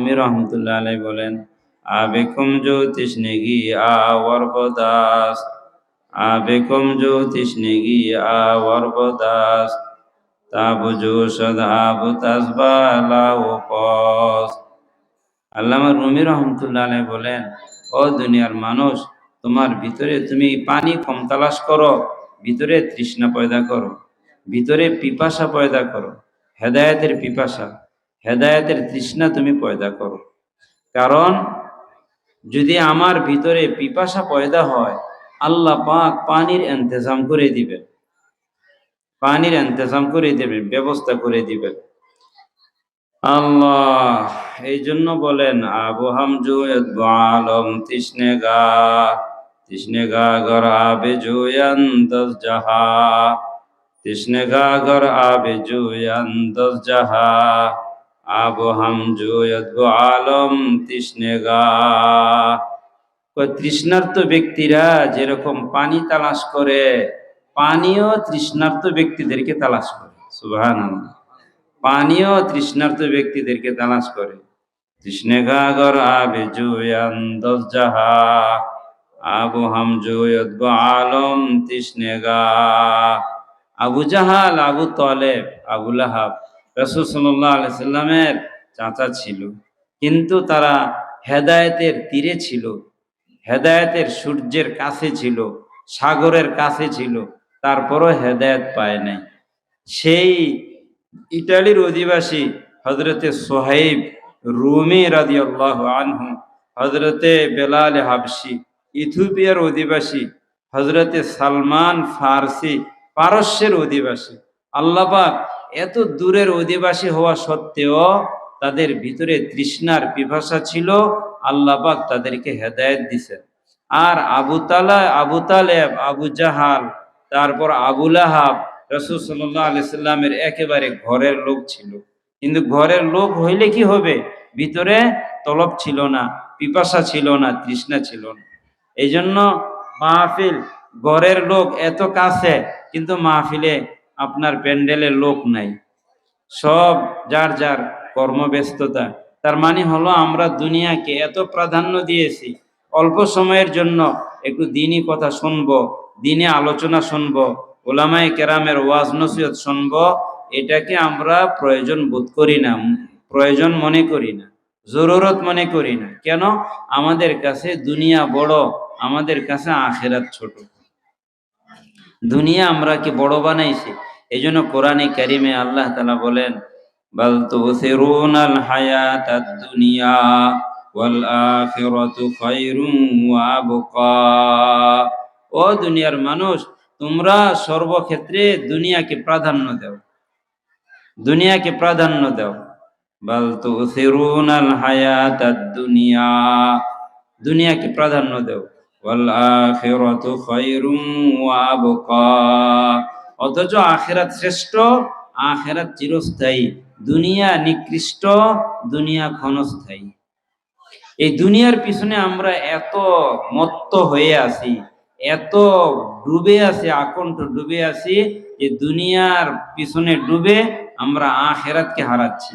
রুমি রহমতুল্লাহ আলাই বলেন, আবেকুম জো তৃষ্ণেগি আওয়ার বদাস, আবেকুম জো তৃষ্ণেগি আওয়ার বদাস, তাবু জো সদাবু তাসবা আল্লামা রুমি রহমতুল্লাহ আলাই বলেন, ও দুনিয়ার মানুষ, তোমার ভিতরে তুমি পানি কম তালাশ করো, ভিতরে তৃষ্ণা পয়দা করো, ভিতরে পিপাসা পয়দা করো, হেদায়েতের পিপাসা হেদায়েতের তৃষ্ণা তুমি পয়দা করো। কারণ যদি আমার ভিতরে পিপাসা পয়দা হয়, আল্লাহ পাক পানির এন্তেজাম করে দিবেন। পানির এন্তেজাম করে দিবেন, ব্যবস্থা করে দিবেন। আল্লাহ এই জন্য বলেন, আবু হামজুয়ত আলম তৃষ্ণে গা তৃষ্ণে গা গর আবে জুয়ান জাহা, তৃষ্ণে গা গর আবে জুয়ান জাহা। আবু হামজুয়ত আলম তৃষ্ণে গা তৃষ্ণার্ত ব্যক্তিরা যেরকম পানি তালাশ করে, পানীয় তৃষ্ণার্ত ব্যক্তিদেরকে তালাশ করে। সুবাহ পানীয় তৃষ্ণার্ত ব্যক্তিদেরকে তালাশ করে। তৃষ্ণে গাগর আবে জুয়ান দশ জাহা আবু হাম আলম তৃষ্ণে গা আবু জাহাল, আবু তলেব, আবু লাহাব। রসুল সাল্লাহ আলি সাল্লামের চাচা ছিল। কিন্তু তারা হেদায়েতের তীরে ছিল, হেদায়েতের সূর্যের কাছে ছিল, সাগরের কাছে ছিল, তারপরও হেদায়েত পায় নাই। সেই ইটালির অধিবাসী হজরতে সোহাইব রুমি রাজি আল্লাহ আনহু হজরতে বেলাল হাবসি ইথিওপিয়ার অধিবাসী হজরতে সালমান ফার্সি, পারস্যের অধিবাসী, আল্লাপাক এত দূরের অধিবাসী হওয়া সত্ত্বেও তাদের ভিতরে তৃষ্ণার পিপাসা ছিল আল্লাপাক তাদেরকে হেদায়ত দিছেন। আর আবু তালা, আবু তালেব, আবু জাহাল, তারপর আবুল আহাব রসুল সাল্লাহ আলি সাল্লামের একেবারে ঘরের লোক ছিল। কিন্তু ঘরের লোক হইলে কি হবে? ভিতরে তলব ছিল না, পিপাসা ছিল না, তৃষ্ণা ছিল না। এই জন্য মাহফিল ঘরের লোক এত কাছে, কিন্তু মাহফিলে আপনার প্যান্ডেলের লোক নাই। সব যার যার কর্মব্যস্ততা। তার মানে হলো আমরা দুনিয়াকে এত প্রাধান্য দিয়েছি। অল্প সময়ের জন্য একটু দিনই কথা শুনব, দিনে আলোচনা শুনব, ওলামায় কেরামের ওয়াজ নসিহত শুনব, এটাকে আমরা প্রয়োজন বোধ করি না, প্রয়োজন মনে করি না, জরুরত মনে করি না। কেন? আমাদের কাছে দুনিয়া বড়, আমাদের কাছে আখেরাত ছোট। দুনিয়া আমরা কি বড় বানাইছি? এই জন্য কোরআনে কারিমে আল্লাহ তালা বলেন, বল তো সেরুনাল হায়াত দুনিয়া ওয়াল আখিরাতু খায়রুম ওয়া আবকা। ও দুনিয়ার মানুষ, তোমরা সর্বক্ষেত্রে দুনিয়াকে প্রাধান্য দাও। দুনিয়াকে প্রাধান্য দাও। বল তো সেরুনাল হায়াত দুনিয়া, দুনিয়াকে প্রাধান্য দাও। অথচ আখেরাত শ্রেষ্ঠ, আখেরাত চিরস্থায়ী। দুনিয়া নিকৃষ্ট, দুনিয়া ক্ষণস্থায়ী। এই দুনিয়ার পিছনে আমরা এত মত্ত হয়ে আছি, এত ডুবে আছি, আকণ্ঠ ডুবে আছি, যে দুনিয়ার পিছনে ডুবে আমরা আখেরাতকে হারাচ্ছি।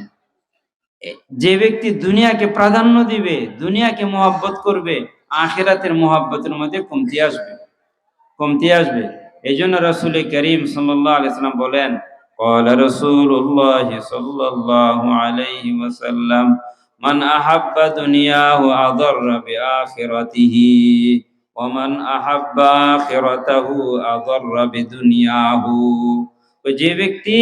যে ব্যক্তি দুনিয়াকে প্রাধান্য দিবে, দুনিয়াকে মহাব্বত করবে, আখেরাতের মহাব্বতের মধ্যে কমতি আসবে। কমতি আসবে। এই জন্য রসুল করিম সাল্লাহ আলাইসাল্লাম বলেন قال رسول الله صلى الله عليه وسلم من أحب دنياه أضر بآخرته ومن أحب آخرته أضر بدنياه যে ব্যক্তি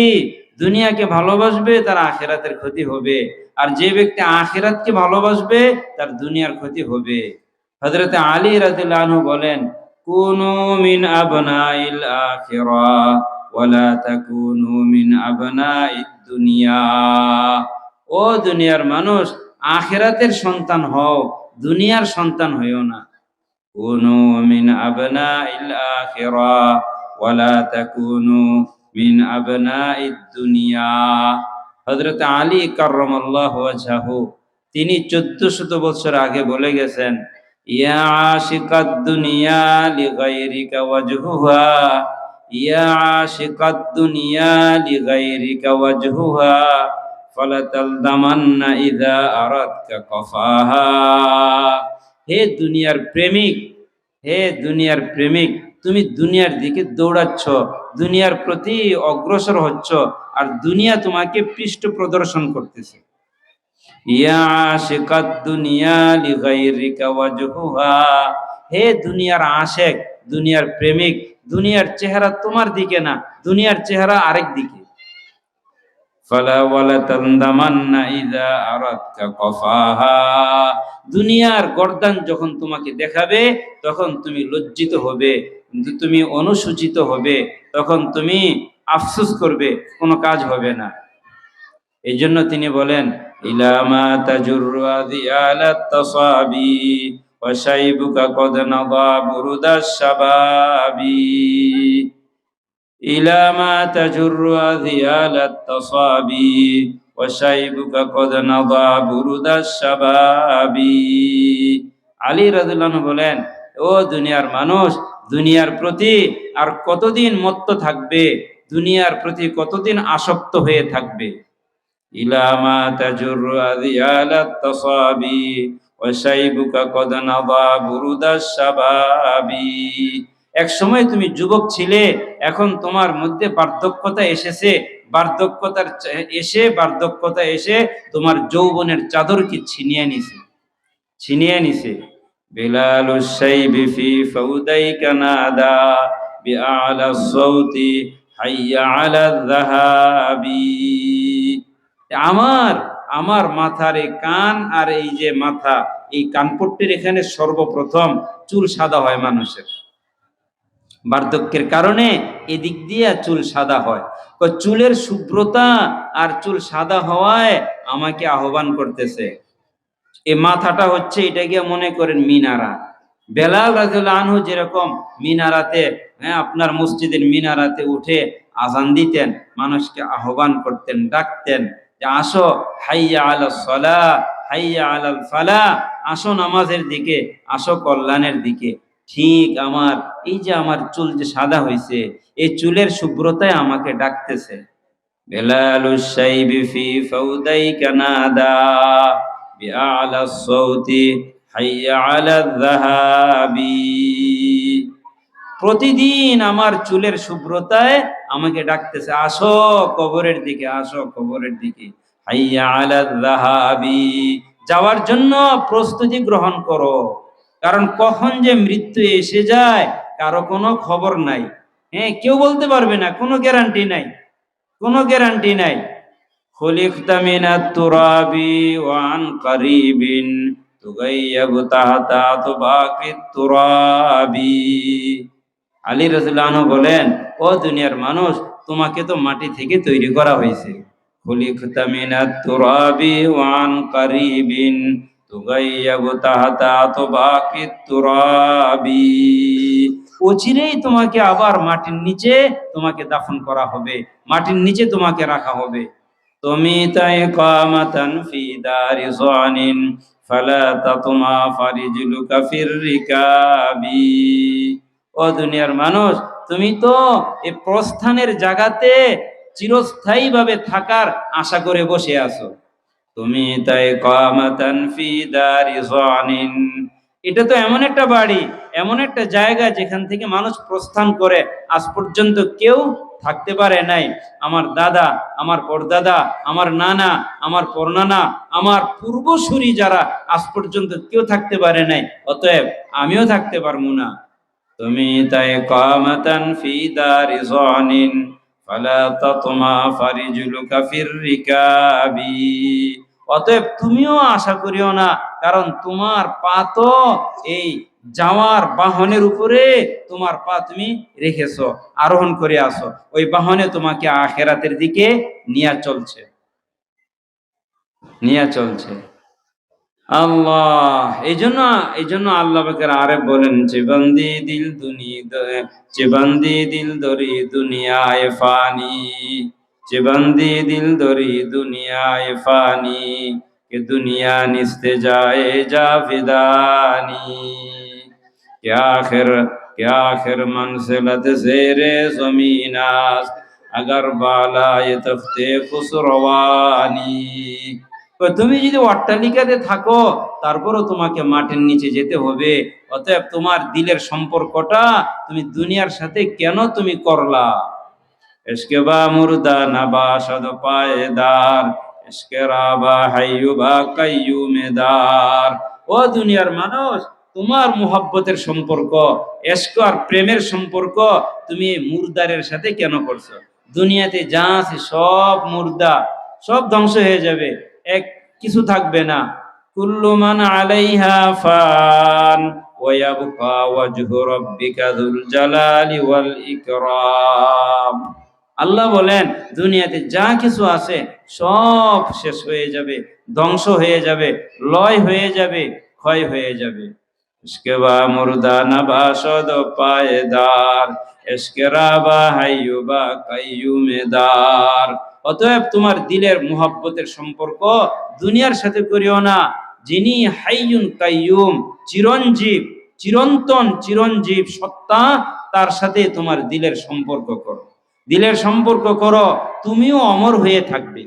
দুনিয়াকে ভালোবাসবে তার আখেরাতের ক্ষতি হবে আর যে ব্যক্তি আখেরাতকে ভালোবাসবে তার দুনিয়ার ক্ষতি হবে হজরত আলী রাজু বলেন কুনু মিন আবনাইল আখিরা ওয়ালা তাকুনু মিন আবনাইদ দুনিয়া ও দুনিয়ার মানুষ, আখেরাতের সন্তান হও, দুনিয়ার সন্তান হইও না। কুনু মিন আবনাইল আখিরা ওয়ালা তাকুনু মিন আবনাইদ দুনিয়া। হযরত আলী কাররামাল্লাহু ওয়াজহাহু তিনি 1400 বছর আগে বলে গেছেন ইয়া আশিকাদ দুনিয়া লিগাইরিকা ওয়াজহুহা। ইয়া আশিকাদ দুনিয়া লিগাইরিকা ওয়াজহুহা। ফালাতালদামান্না ইযা আরাদকা কফাহা। হে দুনিয়ার প্রেমিক, হে দুনিয়ার প্রেমিক, তুমি দুনিয়ার দিকে দৌড়াচ্ছ, দুনিয়ার প্রতি অগ্রসর হচ্ছ, আর দুনিয়া তোমাকে পৃষ্ঠ প্রদর্শন করতেছে। ইয়া আশিকাদ দুনিয়া লিগাইরিকা ওয়াজহুহা। হে দুনিয়ার আশেক, দুনিয়ার প্রেমিক, দুনিয়ার চেহারা তোমার দিকে না, দুনিয়ার চেহারা আরেক দিকে। দুনিয়ার গর্দান যখন তোমাকে দেখাবে, তখন তুমি লজ্জিত হবে, তুমি অনুসূচিত হবে, তখন তুমি আফসোস করবে, কোনো কাজ হবে না। এই জন্য তিনি বলেন বুরুদাশ শাবাবি। আলী রাদিয়াল্লাহু বলেন, ও দুনিয়ার মানুষ, দুনিয়ার প্রতি আর কতদিন মত্ত থাকবে? দুনিয়ার প্রতি কতদিন আসক্ত হয়ে থাকবে? إلى ما تجر أذيال التصابي وشيبك قد نضى برد الشباب এক সময় তুমি যুবক ছিলে এখন তোমার মধ্যে বার্ধক্যতা এসেছে বার্ধক্যতার চা- এসে বার্ধক্যতা এসে তোমার যৌবনের চাদরকে ছিনিয়ে নিছে ছিনিয়ে নিছে বিলাল শাইবি ফি ফাউদাইকা নাদা বিআলা সাউতি হাইয়া আলা যাহাবি আমার আমার মাথার এই কান আর এই যে মাথা, এই কানপট্টির এখানে সর্বপ্রথম চুল সাদা হয় মানুষের। বার্ধক্যের কারণে এদিক দিয়ে চুল সাদা হয়। চুলের শুভ্রতা আর চুল সাদা হওয়ায় আমাকে আহ্বান করতেছে। এ মাথাটা হচ্ছে এটাকে মনে করেন মিনারা। বেলাল রাজুল্লাহ আনহু যেরকম মিনারাতে হ্যাঁ আপনার মসজিদের মিনারাতে উঠে আজান দিতেন, মানুষকে আহ্বান করতেন, ডাকতেন যে আসো, হাইয়া আলা সলা, হাইয়া আলাল ফালা, আসো নামাজের দিকে, আসো কল্যাণের দিকে। ঠিক আমার, এই যে আমার চুল যে সাদা হয়েছে এই চুলের শুভ্রতায় আমাকে ডাকতেছে। বেলাল প্রতিদিন আমার চুলের শুভ্রতায় আমাকে ডাকতেছে, আসো কবরের দিকে, আসো কবরের দিকে। যাওয়ার জন্য প্রস্তুতি গ্রহণ করো। কারণ কখন যে মৃত্যু এসে যায়, কারও কোনো খবর নাই। হ্যাঁ কেউ বলতে পারবে না, কোনো গ্যারান্টি নাই, কোনো গ্যারান্টি নাই। তুরাবি ওয়ান তুরাবি। আলী রাজুল্লাহ বলেন, ও দুনিয়ার মানুষ, তোমাকে তো মাটি থেকে তৈরি করা হয়েছে। তোমাকে আবার মাটির নিচে তোমাকে দাফন করা হবে, মাটির নিচে তোমাকে রাখা হবে। তুমি তাই কামাতান ফি দারি জানিন ফালা তাতুমা ফারিজুলুকা ফির রিকাবি। ও দুনিয়ার মানুষ, তুমি তো এই প্রস্থানের জায়গাতে চিরস্থায়ী ভাবে থাকার আশা করে বসে আছো। তুমি তাই কামাতান ফি দারি জানিন এটা তো এমন একটা বাড়ি, এমন একটা জায়গা যেখান থেকে মানুষ প্রস্থান করে, আজ পর্যন্ত কেউ থাকতে পারে নাই। আমার দাদা, আমার পরদাদা, আমার নানা, আমার পরনানা, আমার পূর্বসূরি যারা আজ পর্যন্ত কেউ থাকতে পারে নাই, অতএব আমিও থাকতে পারব না। তুমি তাই কামাতান ফি দারি জানিন ফালা তাতমা ফারিজুলুকা ফির রিকাবি। অতএব তুমিও আশা করিও না, কারণ তোমার পা তো এই যাওয়ার বাহনের উপরে তোমার পা তুমি রেখেছো, আরোহণ করে আসো ওই বাহনে তোমাকে আখেরাতের দিকে নিয়ে চলছে নিয়ে চলছে। আল্লাহ। এই জন্য এই জন্য আল্লাহ বাকের আরে বলেন চেবন্দি দিল দুনি চেবন্দি দিল দরি দুনিয়ায় ফানি চেবন্দি দিল দরি দুনিয়ায় ফানি, কে দুনিয়া নিস্তে যায় যা ফিদানি, কে আখের কে আখের মনসিলত সেরে জমিনাস اگر بالا تفتے خسروانی তুমি যদি অট্টালিকাতে থাকো, তারপরও তোমাকে মাটির নিচে যেতে হবে। অতএব তোমার দিলের সম্পর্কটা তুমি দুনিয়ার সাথে কেন তুমি করলা? এসকে বা মুর্দা নাবা সদ পায়েদার, এসকে রাবা হাইয়ু বা কাইয়ুমেদার ও দুনিয়ার মানুষ, তোমার মুহাব্বতের সম্পর্ক, এস্ক আর প্রেমের সম্পর্ক তুমি মুর্দারের সাথে কেন করছ? দুনিয়াতে যা আছে সব মুর্দা, সব ধ্বংস হয়ে যাবে। এক কিছু থাকবে না। কুল্লুমান আলাইহা ফান ওয়াবকা ওয়াজহু রাব্বিকা যুল জালালি ওয়াল ইকরাম। আল্লাহ বলেন, দুনিয়াতে যা কিছু আছে সব শেষ হয়ে যাবে, ধ্বংস হয়ে যাবে, লয় হয়ে যাবে, ক্ষয় হয়ে যাবে। ইসকে বা মুর্দা নবা সদ পায়েদার ইসকে রাবা হাইয়ুবা কাইয়ুমেদার অতএব তোমার দিলের মুহাব্বতের সম্পর্ক দুনিয়ার সাথে করিও না। যিনি হাইয়ুন কাইয়ুম, চিরঞ্জীব, চিরন্তন চিরঞ্জীব সত্তা, তার সাথে তোমার দিলের সম্পর্ক করো। দিলের সম্পর্ক করো, তুমিও অমর হয়ে থাকবে।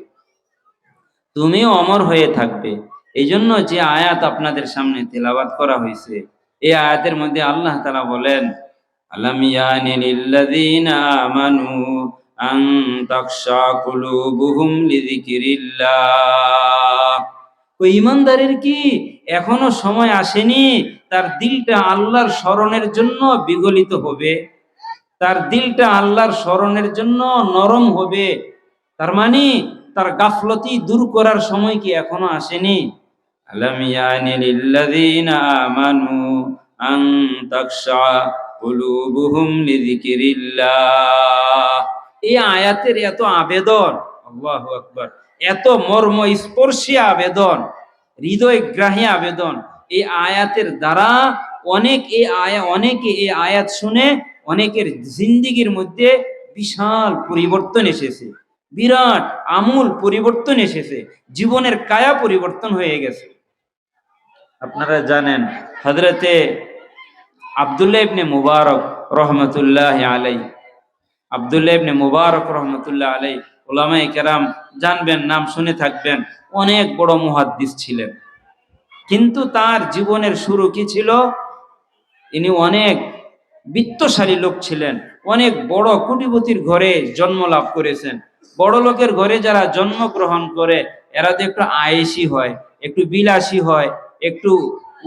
তুমিও অমর হয়ে থাকবে। এই জন্য যে আয়াত আপনাদের সামনে তেলাবাদ করা হয়েছে, এই আয়াতের মধ্যে আল্লাহ তালা বলেন, আলাম ইয়ানি আমানু আন তাখশা কুলুবুহুম লিযিকরিল্লাহ। ওই ইমানদারের কি এখনও সময় আসেনি? তার দিলটা আল্লাহর স্মরণের জন্য বিগলিত হবে। তার দিলটা আল্লাহর স্মরণের জন্য নরম হবে। তার মানে তার গাফলতি দূর করার সময় কি এখনও আসেনি? আলম আমানু আন এই আয়াতের এত আবেদন, আল্লাহু আকবার, এত মর্ম স্পর্শী আবেদন হৃদয় গ্রাহী আবেদন, এই আয়াতের দ্বারা অনেক এই আয়া, অনেকে এই আয়াত শুনে অনেকের জিন্দিগির মধ্যে বিশাল পরিবর্তন এসেছে, বিরাট আমূল পরিবর্তন এসেছে, জীবনের কায়া পরিবর্তন হয়ে গেছে। আপনারা জানেন হজরতে আবদুল্লাহ ইবনে মুবারক রহমতুল্লাহ আলাই আবদুল্লাহ ইবনে মুবারক রহমতুল্লাহ আলাই ওলামাই কেরাম জানবেন, নাম শুনে থাকবেন, অনেক বড় মুহাদ্দিস ছিলেন। কিন্তু তার জীবনের শুরু কি ছিল? ইনি অনেক বিত্তশালী লোক ছিলেন, অনেক বড় কোটিপতির ঘরে জন্ম লাভ করেছেন। বড় লোকের ঘরে যারা জন্মগ্রহণ করে, এরা তো একটু আয়েসি হয়, একটু বিলাসী হয়, একটু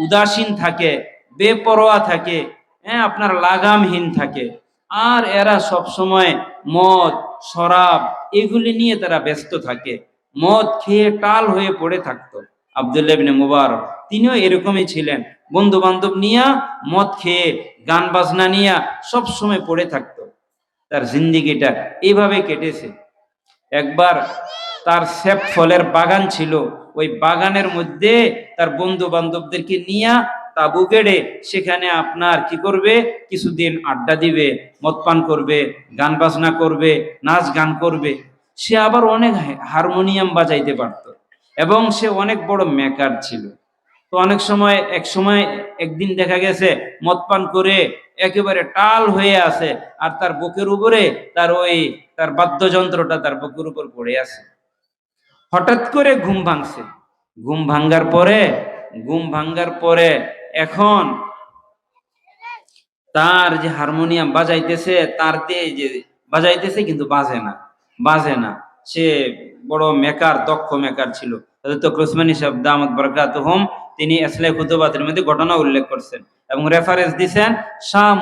উদাসীন থাকে, বেপরোয়া থাকে হ্যাঁ আপনার লাগামহীন থাকে। আর এরা সব সময় মদ, শরাব এগুলি নিয়ে তারা ব্যস্ত থাকে। মদ খেয়ে টাল হয়ে পড়ে থাকতো। আবদুল্লাহ ইবনে মুবারক, তিনিও এরকমই ছিলেন। বন্ধু বান্ধব নিয়া, মদ খেয়ে, গান বাজনা নিয়া সব সময় পড়ে থাকতো। তার জিন্দিগিটা এইভাবে কেটেছে। একবার তার সেপ ফলের বাগান ছিল। ওই বাগানের মধ্যে তার বন্ধু বান্ধবদেরকে নিয়া তাবু গেড়ে সেখানে আপনার কি করবে? কিছুদিন আড্ডা দিবে, মদ পান করবে, গান বাজনা করবে, নাচ গান করবে। সে আবার অনেক হারমোনিয়াম বাজাইতে পারত এবং সে অনেক বড় মেকার ছিল। তো অনেক সময়, এক সময় একদিন দেখা গেছে, মদ পান করে একেবারে টাল হয়ে আছে আর তার বুকের উপরে তার ওই, তার বাদ্যযন্ত্রটা তার বুকের উপর পড়ে আছে। হঠাৎ করে ঘুম ভাঙছে। ঘুম ভাঙ্গার পরে, ঘুম ভাঙ্গার পরে এখন তার যে হারমোনিয়াম বাজাইতেছে, তার যে বাজাইতেছে কিন্তু বাজে না বাজে না। সে বড় মেকার, দক্ষ মেকার ছিল। হযরত কুসমানী সাহেব দামত বরকাত হোম তিনি আসলে খুতুবাতের মধ্যে ঘটনা উল্লেখ করছেন এবং রেফারেন্স দিছেন শাম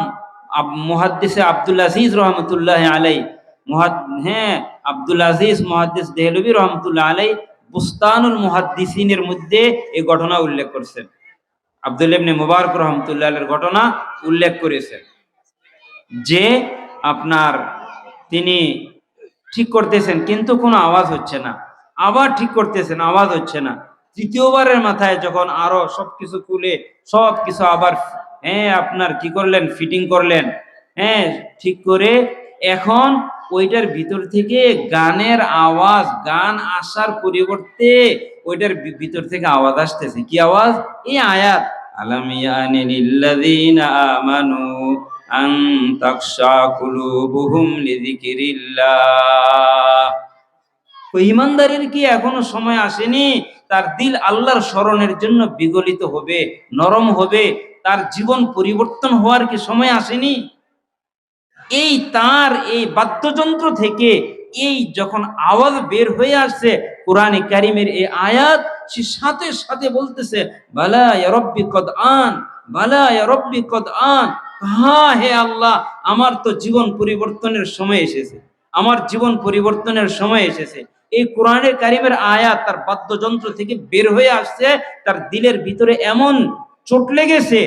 মুহাদ্দিসে আব্দুল আজিজ রহমতুল্লাহ আলাই হ্যাঁ আব্দুল আজিজ মুহাদ্দিস দেহলবি রহমতুল্লাহ আলাই বুস্তানুল মুহাদ্দিসিনের মধ্যে এই ঘটনা উল্লেখ করছেন। আব্দুল ইবনে মুবারক রহমতুল্লাহ এর ঘটনা উল্লেখ করেছেন। যে আপনার তিনি ঠিক করতেছেন, কিন্তু কোনো আওয়াজ হচ্ছে না। আবার ঠিক করতেছেন, আওয়াজ হচ্ছে না। তৃতীয়বারের মাথায় যখন আরও সবকিছু খুলে সব কিছু আবার হ্যাঁ আপনার কি করলেন? ফিটিং করলেন। হ্যাঁ ঠিক করে এখন ওইটার ভিতর থেকে গানের আওয়াজ, গান আসার পরিবর্তে ওইটার ভিতর থেকে আওয়াজ আসতেছে। কি আওয়াজ? এই আয়াত, আলাম ইয়ানি লিল্লাযীনা আমানু আন তাকশা কুলুবুহুম লিযিকরিল্লাহ। ওই ইমানদারের কি এখনও সময় আসেনি? তার দিল আল্লাহর স্মরণের জন্য বিগলিত হবে, নরম হবে, তার জীবন পরিবর্তন হওয়ার কি সময় আসেনি? এই তার, এই বাদ্যযন্ত্র থেকে এই যখন আওয়াজ বের হয়ে আসছে কোরআনে কারিমের এই আয়াত, সে সাথে সাথে বলতেছে, বালা রব্বি আন, বালা রব্বি আন। হ্যাঁ হে আল্লাহ, আমার তো জীবন পরিবর্তনের সময় এসেছে। আমার জীবন পরিবর্তনের সময় এসেছে। এই কোরআনের কারিমের আয়াত তার বাদ্যযন্ত্র থেকে বের হয়ে আসছে, তার দিলের ভিতরে এমন চোট লেগেছে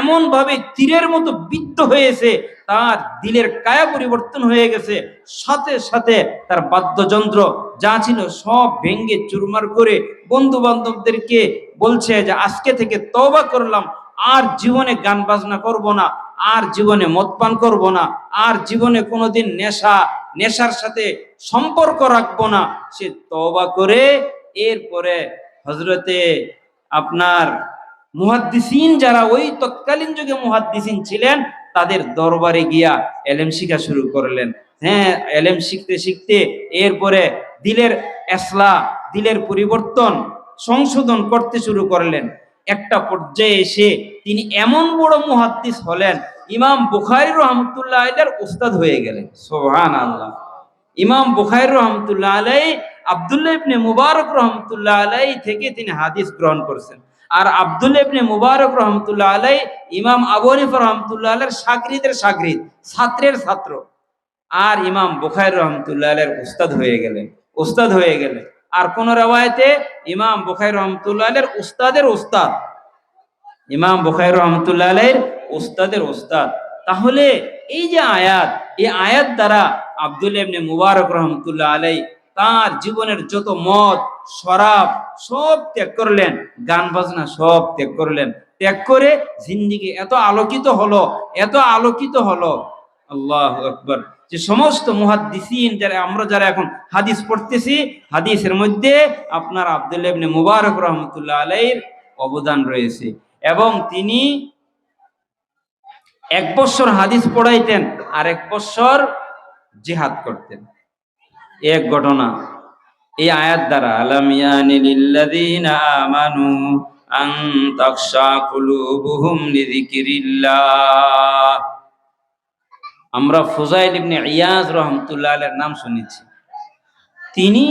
এমন ভাবে তীরের মতো বিদ্ধ হয়েছে, তার দিলের কায়া পরিবর্তন হয়ে গেছে। সাথে সাথে তার বাদ্যযন্ত্র যা ছিল সব ভেঙ্গে চুরমার করে বন্ধু বান্ধবদেরকে বলছে যে, আজকে থেকে তওবা করলাম, আর জীবনে গান বাজনা করব না, আর জীবনে মদপান করব না, আর জীবনে কোনোদিন নেশা, নেশার সাথে সম্পর্ক রাখব না। সে তওবা করে, এরপরে হজরতে আপনার মুহাদ্দিসিন যারা ওই তৎকালীন যুগে মুহাদ্দিসিন ছিলেন, তাদের দরবারে গিয়া এলেম শিখা শুরু করলেন। হ্যাঁ এলেম শিখতে শিখতে এরপরে দিলের এসলা, দিলের পরিবর্তন সংশোধন করতে শুরু করলেন। একটা পর্যায়ে এসে তিনি এমন বড় মুহাদ্দিস হলেন, ইমাম বুখারি রহমতুল্লাহ আলাইর উস্তাদ হয়ে গেলেন। সোহান আল্লাহ ইমাম বুখারি রহমতুল্লাহ আলাই আব্দুল্লাহ ইবনে মুবারক রহমতুল্লাহ আলাই থেকে তিনি হাদিস গ্রহণ করছেন। আর আব্দুল্লাহ ইবনে মুবারক রহমতুল্লাহ আলাই, ইমাম আবু হানিফা রহমতুল্লাহ আলের সাগরিদের সাগরিদ ছাত্রের ছাত্র। আর ইমাম বুখারি রহমতুল্লাহ আলের উস্তাদ হয়ে গেলেন, উস্তাদ হয়ে গেলেন। আর কোন রেওয়ায়তে ইমাম বুখারি রহমতুল্লাহ আলাইর উস্তাদের উস্তাদ। ইমাম বুখারি রহমতুল্লাহ আলাইর উস্তাদের উস্তাদ। তাহলে এই যে আয়াত, এই আয়াত দ্বারা আব্দুল ইবনে মুবারক রহমতুল্লাহ আলাই তার জীবনের যত মদ, শরাব সব ত্যাগ করলেন, গান বাজনা সব ত্যাগ করলেন। ত্যাগ করে জিন্দিগি এত আলোকিত হলো, এত আলোকিত হলো। আল্লাহ আকবর। যে সমস্ত মুহাদ্দিসিন যারা, আমরা যারা এখন হাদিস পড়তেছি, হাদিসের মধ্যে আপনার আব্দুল ইবনে মুবারক রহমতুল্লাহ আলাইর অবদান রয়েছে। এবং তিনি এক বছর হাদিস পড়াইতেন আর এক বছর জিহাদ করতেন। এক ঘটনা। এই আয়াত দ্বারা আমানু আন তাখশা কুলুবুহুম লিযিকরিল্লাহ। আমরা ফুজাইল ইবনে ইয়াজ রাহমাতুল্লাহ নাম শুনেছি। তিনি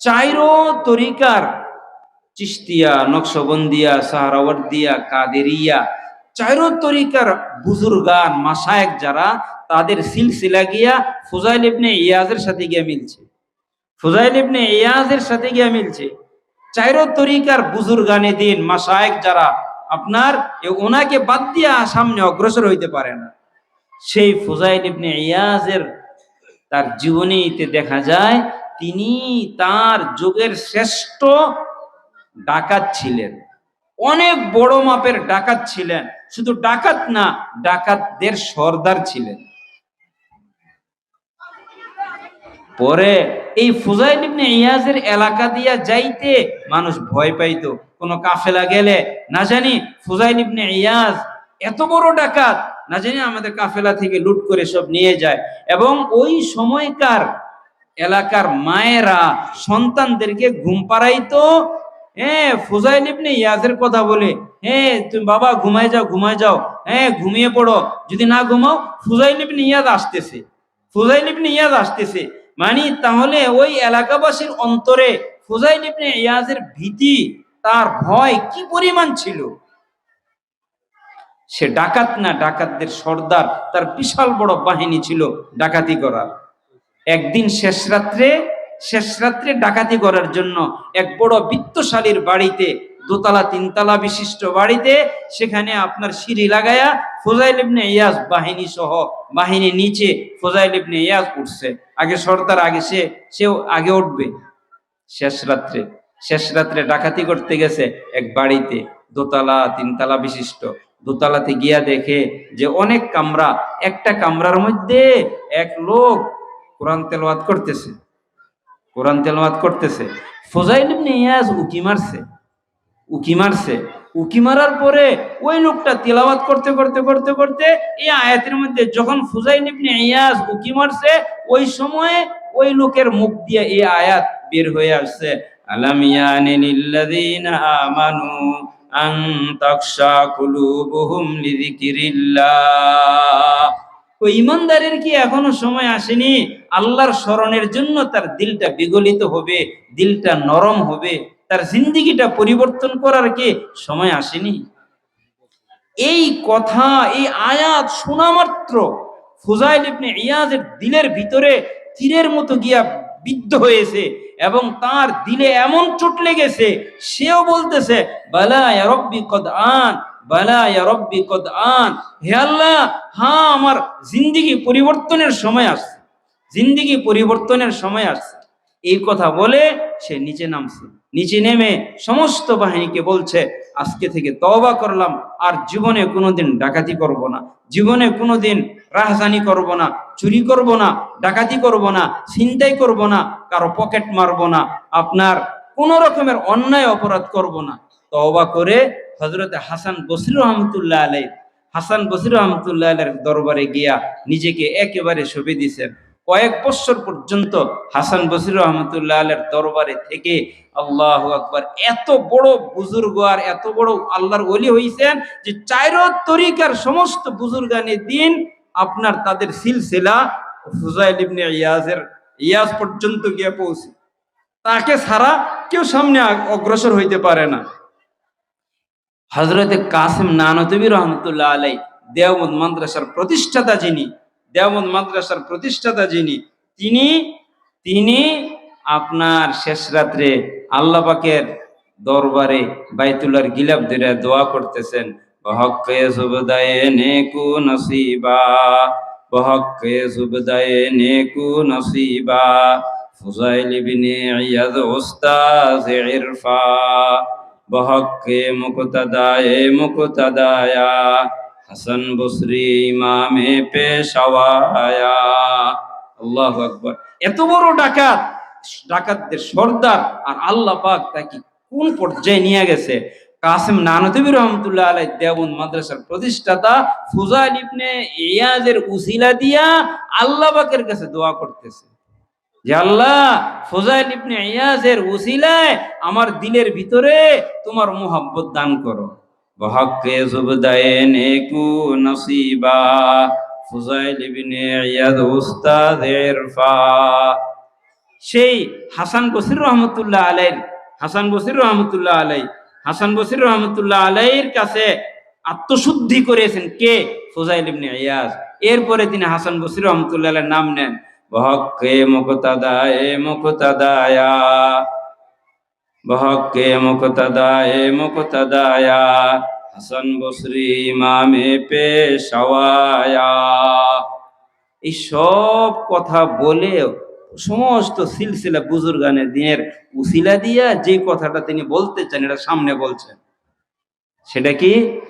চাইরো তরিকার চিস্তিয়া নকশবন্দিয়া, সাহারাওয়ার্দিয়া, কাদেরিয়া, চাইরো তরিকার বুজুর্গান মাসায়েক যারা তাদের সিলসিলা গিয়া ফুজাইল ইবনে ইয়াজের সাথে গিয়া মিলছে। ফুজাইল ইবনে ইয়াজের সাথে গিয়া মিলছে। চাইরো তরিকার বুজুর্গানে দিন মাসায়েক যারা, আপনার ওনাকে বাদ দিয়া সামনে অগ্রসর হইতে পারে না। সেই ফুজাইল ইবনে ইয়াজের তার জীবনীতে দেখা যায়, তিনি তার যুগের শ্রেষ্ঠ ডাকাত ছিলেন। অনেক বড় মাপের ডাকাত ছিলেন। শুধু ডাকাত না, ডাকাতদের সর্দার ছিলেন। পরে এই ফুজাইল ইবনে ইয়াজের এলাকা দিয়া যাইতে মানুষ ভয় পাইতো। কোনো কাফেলা গেলে, না জানি, ফুজাইল ইবনে ইয়াজ এত বড় ডাকাত, না জানি আমাদের কাফেলা থেকে লুট করে সব নিয়ে যায়। এবং ওই সময়কার এলাকার মায়েরা সন্তানদেরকে ঘুম পাড়াইতো। হ্যাঁ ফুজাইল ইবনে ইয়াজের কথা বলে। হ্যাঁ তুমি বাবা ঘুমায় যাও ঘুমায় যাও। হ্যাঁ ঘুমিয়ে পড়ো। যদি না ঘুমাও, ফুজাইল ইবনে ইয়াজ আসতেছে। ফুজাইল ইবনে ইয়াজ আসতেছে। মানে তাহলে ওই এলাকাবাসীর অন্তরে ফুজাইল ইবনে ইয়াজের ভীতি, তার ভয় কি পরিমাণ ছিল? সে ডাকাত না ডাকাতদের সর্দার, তার বিশাল বড় বাহিনী ছিল ডাকাতি করার। একদিন শেষ রাত্রে শেষ রাত্রে ডাকাতি করার জন্য এক বড় বিত্তশালীর বাড়িতে দোতলা, তিনতলা বিশিষ্ট বাড়িতে সেখানে আপনার সিঁড়ি লাগায়া ফোজাইল ইবনে ইয়াজ বাহিনী সহ বাহিনী নিচে ফোজাইল ইবনে ইয়াজ উঠছে। আগে সর্দার, আগে সে, সেও আগে উঠবে। শেষ রাত্রে শেষ রাত্রে ডাকাতি করতে গেছে এক বাড়িতে, দোতলা, তিনতলা বিশিষ্ট। দোতলাতে গিয়া দেখে যে অনেক কামরা, একটা কামরার মধ্যে এক লোক কোরআন তেলাওয়াত করতেছে। কোরআন তেলাওয়াত করতেছে। ফজাইল ইবনে ইয়াজ উকি মারছে। উকি মারছে। উকি মারার পরে ওই লোকটা তেলাওয়াত করতে করতে করতে করতে এই আয়াতের মধ্যে যখন ফুজাইল ইবনে ইয়াজ উকি মারছে, ওই সময়ে ওই লোকের মুখ দিয়ে এই আয়াত বের হয়ে আসছে। আলাম ইয়ানি লিল্লাযিনা আমানু আন তাখশা কুলুবুহুম লিযিকরিল্লাহ। ওই ইমানদারের কি এখনও সময় আসেনি? আল্লাহর স্মরণের জন্য তার দিলটা বিগলিত হবে, দিলটা নরম হবে? তার জিন্দিগিটা পরিবর্তন করার কি সময় আসেনি? এই কথা, এই আয়াত শোনা মাত্র ফুজাইল ইবনে ইয়াজের দিলের ভিতরে তীরের মতো গিয়া বিদ্ধ হয়েছে এবং তার দিলে এমন চোট লেগেছে, সেও বলতেছে, বালা ইয়া রব্বি কদ আন, বালা ইয়া রব্বি কদ আন। হে আল্লাহ হ্যাঁ আমার জিন্দিগি পরিবর্তনের সময় আসছে। জিন্দিগি পরিবর্তনের সময় আসছে। এই কথা বলে সে নিচে নামছে। নিচে নেমে সমস্ত বাহিনীকে বলছে, আজকে থেকে তওবা করলাম, আর জীবনে কোনোদিন ডাকাতি করব না। জীবনে কোনোদিন রাহজানি করব না, চুরি করব না, ডাকাতি করব না, ছিনতাই করব না, কারও পকেট মারব না, আপনার কোন রকমের অন্যায় অপরাধ করব না। তওবা করে হজরতে হাসান বসির রহমতুল্লাহ আলাই হাসান বসির রহমতুল্লাহ আলের দরবারে গিয়া নিজেকে একেবারে সঁপে দিয়েছেন কয়েক বছর পর্যন্ত হাসান বসির রহমতুল্লাহ আলের দরবারে থেকে আল্লাহ আকবার এত বড় বুজুর্গ আর এত বড় আল্লাহর ওলি হইছেন যে চাইর তরিকার সমস্ত বুজুর্গানের দিন আপনার তাদের সিলসিলা ফুজাইল ইবনে ইয়াজের ইয়াজ পর্যন্ত গিয়ে পৌঁছে। তাকে ছাড়া কেউ সামনে অগ্রসর হইতে পারে না। হজরতে কাসিম নানতবী রহমতুল্লাহ আলাই দেওবন্দ মাদ্রাসার প্রতিষ্ঠাতা যিনি দেওবন্দ মাদ্রাসার প্রতিষ্ঠাতা যিনি, তিনি তিনি আপনার শেষ রাত্রে আল্লাহ পাকের দরবারে বাইতুল্লাহর গিলাপ ধরে দোয়া করতেছেন, বহক্কে সুবদায়ে নেকু হাসান বসরি ইমামে পেশাওয়ায়া। আল্লাহু আকবার। এত বড় ডাকাত, ডাকাতদের সর্দার, আর আল্লাহ পাক তাকে কোন পর্যায়ে নিয়ে গেছে? কাসিম নানতবী রহমতুল্লাহ আলাই দেওবন্দ মাদ্রাসার প্রতিষ্ঠাতা ফুজাইল ইবনে ইয়াজের উসিলা দিয়া আল্লাহ পাকের কাছে দোয়া করতেছে যে, আল্লাহ, ফজাইল ইবনে ইয়াজের উসিলায় আমার দিলের ভিতরে তোমার মোহাব্বত দান করো। বহক্কে জুবদায়ে নেকু নসিবা ফুজাইল ইবনে ইয়াদ উস্তাদ ইরফা সেই হাসান বসির রহমতুল্লাহ আলাইর, হাসান বসির রহমতুল্লাহ আলাই হাসান বসির রহমতুল্লাহ আলাইর কাছে আত্মশুদ্ধি করেছেন কে? ফুজাইল ইবনে ইয়াজ। এরপরে তিনি হাসান বসির রহমতুল্লাহ নাম নেন। বহক্কে মুকতাদায়ে মুকতাদায়া। বহক্কে মুকতাদায়ে মুকতাদায়া। হাসান বসরি ইমামে পেশাওয়ায়া। এই সব কথা বলে সমস্ত সিলসিলা বুজুর্গানের দিনের উসিলা দিয়া যে কথাটা তিনি বলতে চান এটা সামনে বলছেন। সেটা কি?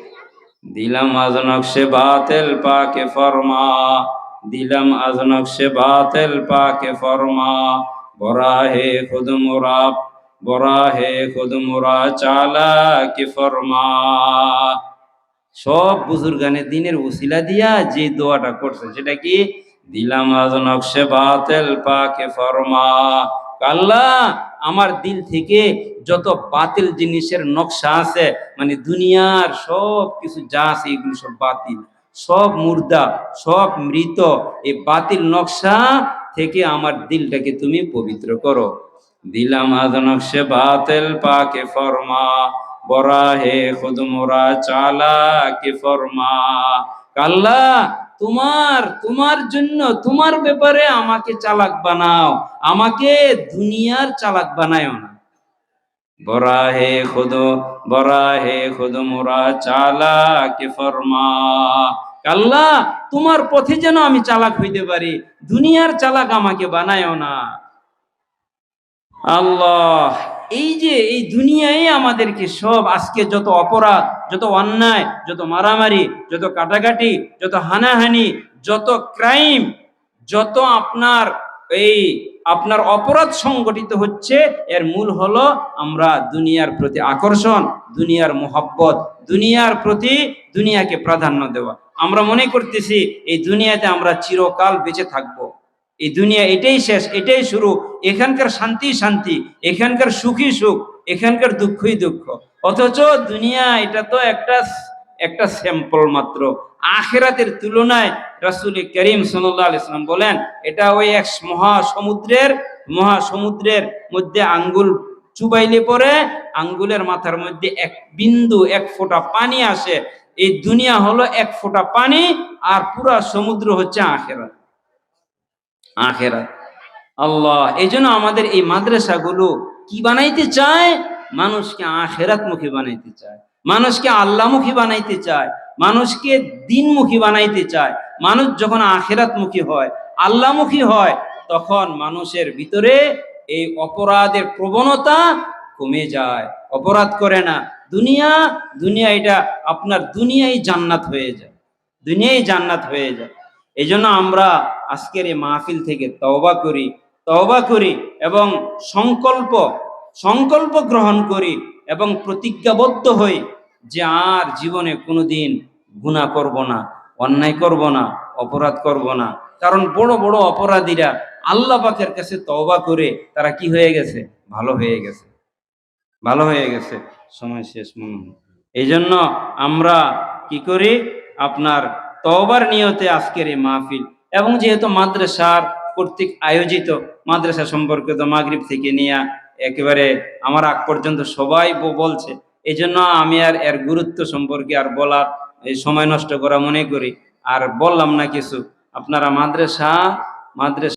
দিলাম আজনক সে বাতেল, পাকে ফরমা। দিলাম আজনক সে বাতেল, পাকে ফরমা। বরা হে খুদ মোরা বরা হে খুদ মোরা চালা কি ফরমা। সব বুজুর্গানের দিনের উসিলা দিয়া যে দোয়াটা করছে সেটা কি? দিলাম নকশে বাতেল পাকে ফরমা। আমার দিল থেকে যত বাতিল জিনিসের নকশা আছে মানে দুনিয়ার সব কিছু যা আছে, এগুলো সব বাতিল। সব মুর্দা, সব মৃত, এই বাতিল নকশা থেকে আমার দিলটাকে তুমি পবিত্র করো। দিলাম আজ নকশে বাতেল, পাকে ফরমা। বরা হে খুদ মোরা, চালা কে ফরমা। কাল্লা, তোমার তোমার জন্য, তোমার ব্যাপারে আমাকে চালাক বানাও। আমাকে দুনিয়ার চালাক বানায়ও না। বরা হে খুদ বরা হে খুদ মোরা, চালা কে ফরমা। কাল্লা, তোমার পথে যেন আমি চালাক হইতে পারি। দুনিয়ার চালাক আমাকে বানায়ও না। আল্লাহ এই যে এই দুনিয়ায় আমাদেরকে সব আজকে যত অপরাধ, যত অন্যায়, যত মারামারি, যত কাটাকাটি, যত হানাহানি, যত ক্রাইম যত আপনার এই আপনার অপরাধ সংগঠিত হচ্ছে, এর মূল হলো আমরা দুনিয়ার প্রতি আকর্ষণ, দুনিয়ার মোহব্বত, দুনিয়ার প্রতি দুনিয়াকে প্রাধান্য দেওয়া আমরা মনে করতেছি, এই দুনিয়াতে আমরা চিরকাল বেঁচে থাকব। এই দুনিয়া এটাই শেষ, এটাই শুরু। এখানকার শান্তি শান্তি, এখানকার সুখী সুখ, এখানকার দুঃখই দুঃখ। অথচ দুনিয়া এটা তো একটা একটা স্যাম্পল মাত্র। আখেরাতের তুলনায় রাসূল করিম সাল্লাম বলেন, এটা ওই এক মহাসমুদ্রের মহাসমুদ্রের মধ্যে আঙ্গুল চুবাইলে পরে আঙ্গুলের মাথার মধ্যে এক বিন্দু, এক ফোঁটা পানি আসে। এই দুনিয়া হলো এক ফোঁটা পানি আর পুরা সমুদ্র হচ্ছে আখেরাত। আখেরাত। আল্লাহ এই জন্য আমাদের এই মাদ্রাসাগুলো কি বানাইতে চায়? মানুষকে আখেরাত মুখী বানাইতে চায়। মানুষকে আল্লাহমুখী বানাইতে চায়। মানুষকে দিনমুখী বানাইতে চায়। মানুষ যখন আখেরাত মুখী হয়, আল্লাহমুখী হয়, তখন মানুষের ভিতরে এই অপরাধের প্রবণতা কমে যায়। অপরাধ করে না। দুনিয়া দুনিয়া এটা আপনার দুনিয়াই জান্নাত হয়ে যায়। দুনিয়াই জান্নাত হয়ে যায়। এই জন্য আমরা আজকের এই মাহফিল থেকে তওবা করি তওবা করি এবং সংকল্প সংকল্প গ্রহণ করি এবং প্রতিজ্ঞাবদ্ধ হই যে আর জীবনে কোনোদিন গুনাহ করব না, অন্যায় করব না, অপরাধ করব না। কারণ বড় বড় অপরাধীরা আল্লাহ পাকের কাছে তওবা করে তারা কি হয়ে গেছে? ভালো হয়ে গেছে। ভালো হয়ে গেছে। সময় শেষ মনে হয়। এই জন্য আমরা কি করি? আপনার তওবার নিয়তে আজকের এই মাহফিল এবং যেহেতু মাদ্রাসার কর্তৃক আয়োজিত মাদ্রাসা সম্পর্কিত মাগরীব থেকে নিয়ে একেবারে আমার আগ পর্যন্ত সবাই বলছে এই জন্য আমি আর এর গুরুত্ব সম্পর্কে আর বলার এই সময় নষ্ট করা মনে করি। আর বললাম না কিছু। আপনারা মাদ্রাসা মাদ্রাসা